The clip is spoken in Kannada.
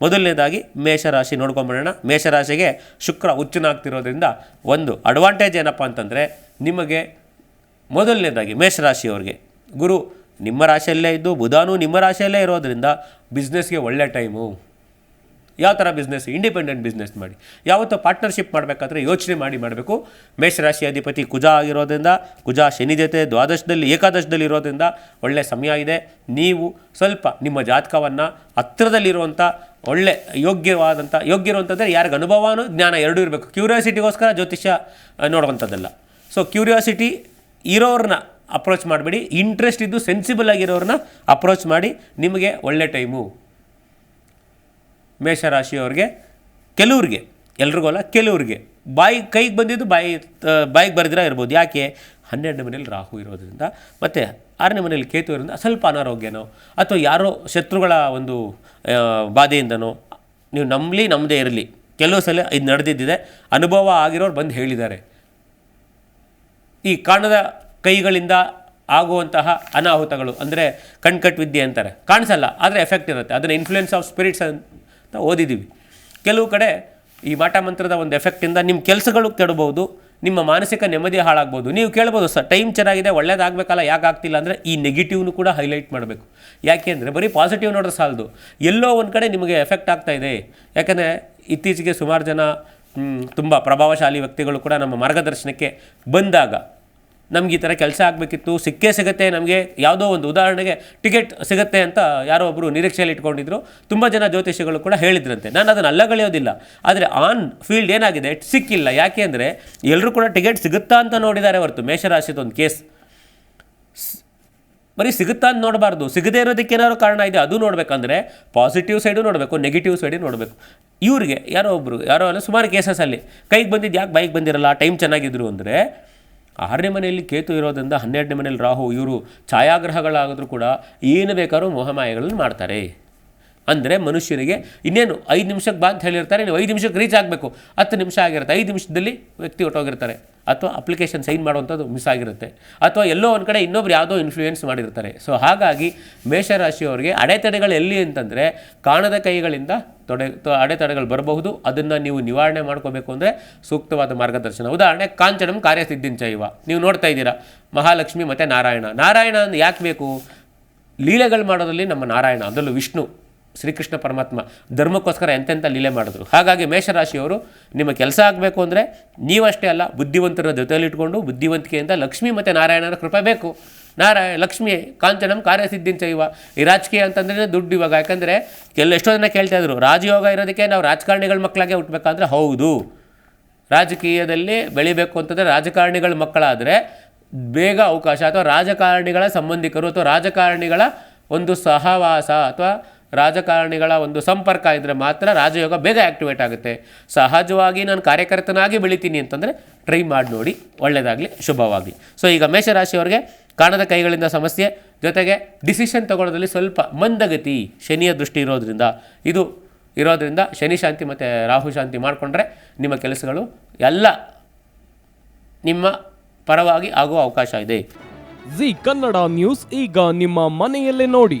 ಮೊದಲನೇದಾಗಿ ಮೇಷರಾಶಿ ನೋಡ್ಕೊಂಬಿಡೋಣ ಮೇಷರಾಶಿಗೆ ಶುಕ್ರ ಹುಚ್ಚನಾಗ್ತಿರೋದ್ರಿಂದ ಒಂದು ಅಡ್ವಾಂಟೇಜ್ ಏನಪ್ಪ ಅಂತಂದರೆ ನಿಮಗೆ ಮೊದಲನೇದಾಗಿ ಮೇಷರಾಶಿಯವ್ರಿಗೆ ಗುರು ನಿಮ್ಮ ರಾಶಿಯಲ್ಲೇ ಇದ್ದು ಬುಧಾನು ನಿಮ್ಮ ರಾಶಿಯಲ್ಲೇ ಇರೋದರಿಂದ ಬಿಸ್ನೆಸ್ಗೆ ಒಳ್ಳೆ ಟೈಮು ಯಾವ ಥರ ಬಿಸ್ನೆಸ್ ಇಂಡಿಪೆಂಡೆಂಟ್ ಬಿಸ್ನೆಸ್ ಮಾಡಿ. ಯಾವತ್ತೂ ಪಾರ್ಟ್ನರ್ಶಿಪ್ ಮಾಡಬೇಕಾದ್ರೆ ಯೋಚನೆ ಮಾಡಿ ಮಾಡಬೇಕು. ಮೇಷರಾಶಿ ಅಧಿಪತಿ ಕುಜ ಆಗಿರೋದ್ರಿಂದ, ಕುಜ ಶನಿ ಜೊತೆ ದ್ವಾದಶದಲ್ಲಿ, ಏಕಾದಶದಲ್ಲಿ ಇರೋದ್ರಿಂದ ಒಳ್ಳೆ ಸಮಯ ಇದೆ. ನೀವು ಸ್ವಲ್ಪ ನಿಮ್ಮ ಜಾತಕವನ್ನು ಹತ್ತಿರದಲ್ಲಿರುವಂಥ ಒಳ್ಳೆ ಯೋಗ್ಯವಾದಂಥ ಯೋಗ್ಯ ಇರುವಂಥದ್ದೇ ಯಾರಿಗೆ ಅನುಭವನೂ ಜ್ಞಾನ ಎರಡೂ ಇರಬೇಕು. ಕ್ಯೂರಿಯಾಸಿಟಿಗೋಸ್ಕರ ಜ್ಯೋತಿಷ್ಯ ನೋಡುವಂಥದ್ದಲ್ಲ ಸೊ ಕ್ಯೂರಿಯಾಸಿಟಿ ಇರೋರನ್ನ ಅಪ್ರೋಚ್ ಮಾಡಬೇಡಿ. ಇಂಟ್ರೆಸ್ಟ್ ಇದ್ದು ಸೆನ್ಸಿಬಲ್ ಆಗಿರೋರನ್ನ ಅಪ್ರೋಚ್ ಮಾಡಿ. ನಿಮಗೆ ಒಳ್ಳೆ ಟೈಮು ಮೇಷರಾಶಿಯವ್ರಿಗೆ, ಕೆಲವ್ರಿಗೆ, ಎಲ್ರಿಗೂ ಅಲ್ಲ, ಕೆಲವ್ರಿಗೆ. ಬಾಯಿ, ಕೈಗೆ ಬಂದಿದ್ದು ಬಾಯಿ ಬಾಯಿಗೆ ಬರೆದಿರ ಇರ್ಬೋದು. ಯಾಕೆ? ಹನ್ನೆರಡನೇ ಮನೇಲಿ ರಾಹು ಇರೋದ್ರಿಂದ. ಮತ್ತು ಆರನೇ ಮನೇಲಿ ಕೇತು ಇರೋದ್ರಿಂದ ಸ್ವಲ್ಪ ಅನಾರೋಗ್ಯನೋ, ಅಥವಾ ಯಾರೋ ಶತ್ರುಗಳ ಒಂದು ಬಾಧೆಯಿಂದನೋ, ನೀವು ನಂಬಲಿ ನಮ್ಮದೇ ಇರಲಿ. ಕೆಲವು ಸಲ ಇದು ನಡೆದಿದ್ದಿದೆ. ಅನುಭವ ಆಗಿರೋರು ಬಂದು ಹೇಳಿದ್ದಾರೆ. ಈ ಕಾಣದ ಕೈಗಳಿಂದ ಆಗುವಂತಹ ಅನಾಹುತಗಳು, ಅಂದರೆ ಕಣ್ಕಟ್ ವಿದ್ಯೆ ಅಂತಾರೆ. ಕಾಣಿಸಲ್ಲ, ಆದರೆ ಎಫೆಕ್ಟ್ ಇರುತ್ತೆ. ಅದನ್ನು ಇನ್ಫ್ಲುಯೆನ್ಸ್ ಆಫ್ ಸ್ಪಿರಿಟ್ಸ್ ಓದಿದ್ದೀವಿ. ಕೆಲವು ಕಡೆ ಈ ಮಾಟ ಮಂತ್ರದ ಒಂದು ಎಫೆಕ್ಟಿಂದ ನಿಮ್ಮ ಕೆಲಸಗಳು ಕೆಡಬಹುದು, ನಿಮ್ಮ ಮಾನಸಿಕ ನೆಮ್ಮದಿ ಹಾಳಾಗ್ಬೋದು ನೀವು ಕೇಳ್ಬೋದು, ಸರ್ ಟೈಮ್ ಚೆನ್ನಾಗಿದೆ ಒಳ್ಳೇದಾಗಬೇಕಲ್ಲ ಯಾಕೆ ಆಗ್ತಿಲ್ಲ? ಅಂದರೆ ಈ ನೆಗೆಟಿವ್ನು ಕೂಡ ಹೈಲೈಟ್ ಮಾಡಬೇಕು. ಯಾಕೆ ಅಂದರೆ ಬರೀ ಪಾಸಿಟಿವ್ ನೋಡ್ರೆ ಸಾಲದು. ಎಲ್ಲೋ ಒಂದು ಕಡೆ ನಿಮಗೆ ಎಫೆಕ್ಟ್ ಆಗ್ತಾ ಇದೆ. ಯಾಕಂದರೆ ಇತ್ತೀಚೆಗೆ ಸುಮಾರು ಜನ ತುಂಬ ಪ್ರಭಾವಶಾಲಿ ವ್ಯಕ್ತಿಗಳು ಕೂಡ ನಮ್ಮ ಮಾರ್ಗದರ್ಶನಕ್ಕೆ ಬಂದಾಗ ನಮ್ಗೆ ಈ ಥರ ಕೆಲಸ ಆಗಬೇಕಿತ್ತು, ಸಿಕ್ಕೇ ಸಿಗುತ್ತೆ, ನಮಗೆ ಯಾವುದೋ ಒಂದು ಉದಾಹರಣೆಗೆ ಟಿಕೆಟ್ ಸಿಗುತ್ತೆ ಅಂತ ಯಾರೋ ಒಬ್ಬರು ನಿರೀಕ್ಷೆಯಲ್ಲಿ ಇಟ್ಕೊಂಡಿದ್ರು. ತುಂಬ ಜನ ಜ್ಯೋತಿಷಿಗಳು ಕೂಡ ಹೇಳಿದ್ರಂತೆ. ನಾನು ಅದನ್ನು ಅಲ್ಲಗಳೆಯೋದಿಲ್ಲ ಆದರೆ ಆನ್ ಫೀಲ್ಡ್ ಏನಾಗಿದೆ? ಸಿಕ್ಕಿಲ್ಲ. ಯಾಕೆ ಅಂದರೆ ಎಲ್ಲರೂ ಕೂಡ ಟಿಕೆಟ್ ಸಿಗುತ್ತಾ ಅಂತ ನೋಡಿದ್ದಾರೆ ಹೊರತು. ಮೇಷರಾಶಿದ ಒಂದು ಕೇಸ್ ಬರೀ ಸಿಗುತ್ತಾ ಅಂತ ನೋಡಬಾರ್ದು. ಸಿಗದೇ ಇರೋದಕ್ಕೆ ಏನಾದ್ರು ಕಾರಣ ಇದೆ, ಅದು ನೋಡಬೇಕಂದ್ರೆ ಪಾಸಿಟಿವ್ ಸೈಡು ನೋಡಬೇಕು ನೆಗೆಟಿವ್ ಸೈಡು ನೋಡಬೇಕು. ಇವರಿಗೆ ಯಾರೋ ಒಬ್ಬರು ಯಾರೋ ಅಲ್ಲ ಸುಮಾರು ಕೇಸಸಲ್ಲಿ ಕೈಗೆ ಬಂದಿದ್ದು ಯಾಕೆ ಬೈಕ್ ಬಂದಿರಲ್ಲ ಟೈಮ್ ಚೆನ್ನಾಗಿದ್ರು ಅಂದರೆ ಆರನೇ ಮನೆಯಲ್ಲಿ ಕೇತು ಇರೋದ್ರಿಂದ ಹನ್ನೆರಡನೇ ಮನೆಯಲ್ಲಿ ರಾಹು, ಇವರು ಛಾಯಾಗ್ರಹಗಳಾಗಿದ್ರು ಕೂಡ ಏನು ಬೇಕಾದ್ರೂ ಮೋಹಮಾಯಗಳನ್ನು ಮಾಡ್ತಾರೆ. ಅಂದರೆ ಮನುಷ್ಯನಿಗೆ ಇನ್ನೇನು ಐದು ನಿಮಿಷಕ್ಕೆ ಬಾ ಅಂತ ಹೇಳಿರ್ತಾರೆ, ನೀವು ಐದು ನಿಮಿಷಕ್ಕೆ ರೀಚ್ ಆಗಬೇಕು. ಹತ್ತು ನಿಮಿಷ ಆಗಿರುತ್ತೆ, ಐದು ನಿಮಿಷದಲ್ಲಿ ವ್ಯಕ್ತಿ ಹೊಟ್ಟೋಗಿರ್ತಾರೆ ಅಥವಾ ಅಪ್ಲಿಕೇಶನ್ ಸೈನ್ ಮಾಡುವಂಥದ್ದು ಮಿಸ್ ಆಗಿರುತ್ತೆ. ಅಥವಾ ಎಲ್ಲೋ ಒಂದು ಕಡೆ ಇನ್ನೊಬ್ರು ಯಾವುದೋ ಇನ್ಫ್ಲೂಯೆನ್ಸ್ ಮಾಡಿರ್ತಾರೆ. ಸೊ ಹಾಗಾಗಿ ಮೇಷರಾಶಿಯವರಿಗೆ ಅಡೆತಡೆಗಳು ಎಲ್ಲಿ ಅಂತಂದರೆ ಕಾಣದ ಕೈಗಳಿಂದ ತೊಡೆ ಅಡೆತಡೆಗಳು ಬರಬಹುದು, ಅದನ್ನು ನೀವು ನಿವಾರಣೆ ಮಾಡ್ಕೋಬೇಕು ಅಂದರೆ ಸೂಕ್ತವಾದ ಮಾರ್ಗದರ್ಶನ. ಉದಾಹರಣೆ, ಕಾಂಚನಂ ಕಾರ್ಯಸಿದ್ಧಿಂಚೈವ ನೀವು ನೋಡ್ತಾ ಇದ್ದೀರಾ, ಮಹಾಲಕ್ಷ್ಮಿ ಮತ್ತು ನಾರಾಯಣ. ನಾರಾಯಣ ಅಂದ್ರೆ ಯಾಕೆ ಬೇಕು? ಲೀಲೆಗಳು ಮಾಡೋದ್ರಲ್ಲಿ ನಮ್ಮ ನಾರಾಯಣ, ಅದರಲ್ಲೂ ವಿಷ್ಣು, ಶ್ರೀಕೃಷ್ಣ ಪರಮಾತ್ಮ. ಧರ್ಮಕ್ಕೋಸ್ಕರ ಎಂತೆಂಥ ಲೀಲೆ ಮಾಡಿದ್ರು. ಹಾಗಾಗಿ ಮೇಷರಾಶಿಯವರು ನಿಮ್ಮ ಕೆಲಸ ಆಗಬೇಕು ಅಂದರೆ ನೀವಷ್ಟೇ ಅಲ್ಲ, ಬುದ್ಧಿವಂತರ ಜೊತೆಯಲ್ಲಿ ಇಟ್ಕೊಂಡು ಬುದ್ಧಿವಂತಿಕೆಯಿಂದ ಲಕ್ಷ್ಮಿ ಮತ್ತು ನಾರಾಯಣರ ಕೃಪೆ ಬೇಕು. ನಾರಾಯಣ, ಲಕ್ಷ್ಮಿ, ಕಾಂಚನಂ ಕಾರ್ಯಸಿದ್ಧಿನ್ ಇವ ಈ ರಾಜಕೀಯ ಅಂತಂದ್ರೆ ದುಡ್ಡು ಇವಾಗ. ಯಾಕಂದರೆ ಕೆಲ ಎಷ್ಟೋ ಜನ ಕೇಳ್ತಾ ಇದ್ರು, ರಾಜಯೋಗ ಇರೋದಕ್ಕೆ ನಾವು ರಾಜಕಾರಣಿಗಳ ಮಕ್ಕಳಾಗೆ ಹುಟ್ಟಬೇಕಂದ್ರೆ ಹೌದು. ರಾಜಕೀಯದಲ್ಲಿ ಬೆಳಿಬೇಕು ಅಂತಂದರೆ ರಾಜಕಾರಣಿಗಳ ಮಕ್ಕಳಾದರೆ ಬೇಗ ಅವಕಾಶ. ಅಥವಾ ರಾಜಕಾರಣಿಗಳ ಸಂಬಂಧಿಕರು ಅಥವಾ ರಾಜಕಾರಣಿಗಳ ಒಂದು ಸಹವಾಸ ಅಥವಾ ರಾಜಕಾರಣಿಗಳ ಒಂದು ಸಂಪರ್ಕ ಇದ್ದರೆ ಮಾತ್ರ ರಾಜಯೋಗ ಬೇಗ ಆ್ಯಕ್ಟಿವೇಟ್ ಆಗುತ್ತೆ. ಸಹಜವಾಗಿ ನಾನು ಕಾರ್ಯಕರ್ತನಾಗಿ ಬೆಳಿತೀನಿ ಅಂತಂದರೆ ಟ್ರೈ ಮಾಡಿ ನೋಡಿ ಒಳ್ಳೆಯದಾಗಲಿ ಶುಭವಾಗಲಿ. ಸೊ ಈಗ ಮೇಷರಾಶಿಯವರಿಗೆ ಕಾಣದ ಕೈಗಳಿಂದ ಸಮಸ್ಯೆ, ಜೊತೆಗೆ ಡಿಸಿಷನ್ ತಗೊಳ್ಳೋದ್ರಲ್ಲಿ ಸ್ವಲ್ಪ ಮಂದಗತಿ, ಶನಿಯ ದೃಷ್ಟಿ ಇರೋದ್ರಿಂದ. ಇದು ಇರೋದ್ರಿಂದ ಶನಿ ಶಾಂತಿ ಮತ್ತು ರಾಹು ಶಾಂತಿ ಮಾಡಿಕೊಂಡ್ರೆ ನಿಮ್ಮ ಕೆಲಸಗಳು ಎಲ್ಲ ನಿಮ್ಮ ಪರವಾಗಿ ಆಗುವ ಅವಕಾಶ ಇದೆ. ಜಿ ಕನ್ನಡ ನ್ಯೂಸ್ ಈಗ ನಿಮ್ಮ ಮನೆಯಲ್ಲೇ ನೋಡಿ.